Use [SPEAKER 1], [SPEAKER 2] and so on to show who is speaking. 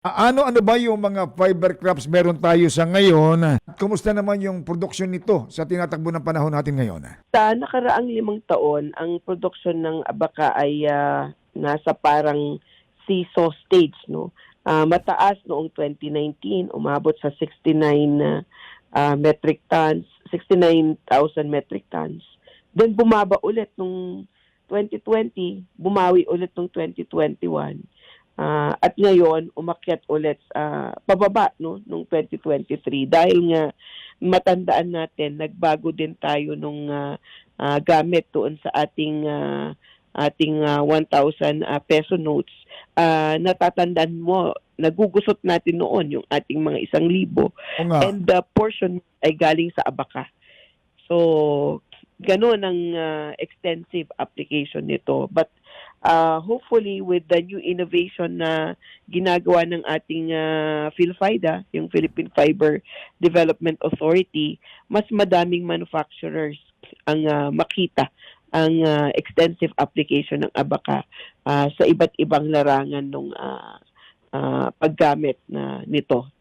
[SPEAKER 1] Ano-ano ba yung mga fiber crops meron tayo sa ngayon? At Kumusta naman yung produksyon nito sa tinatakbo ng panahon natin ngayon?
[SPEAKER 2] Sa nakaraang limang taon, ang produksyon ng abaka ay ah, nasa parang seesaw stage. No? Ah, mataas noong 2019, umabot sa 69 na ah, metric tons, 69,000 metric tons. Then bumaba ulit nung 2020, bumawi ulit nung 2021. Ah, at ngayon, umakyat ulit sa pababa no, nung 2023 dahil nga matandaan natin, nagbago din tayo nung ah, ah, gamit doon sa ating ah, ating ah, 1,000 ah, peso notes. Ah, natatandaan mo, nagugusot natin noon yung ating mga isang libo
[SPEAKER 1] nga,
[SPEAKER 2] and the portion ay galing sa abaka. So, ganun ang ah, extensive application nito. But uh, hopefully with the new innovation na ginagawa ng ating uh, PhilFIDA, yung Philippine Fiber Development Authority, mas madaming manufacturers ang ah, makita ang ah, extensive application ng abaka ah, sa iba't ibang larangan ng paggamit na nito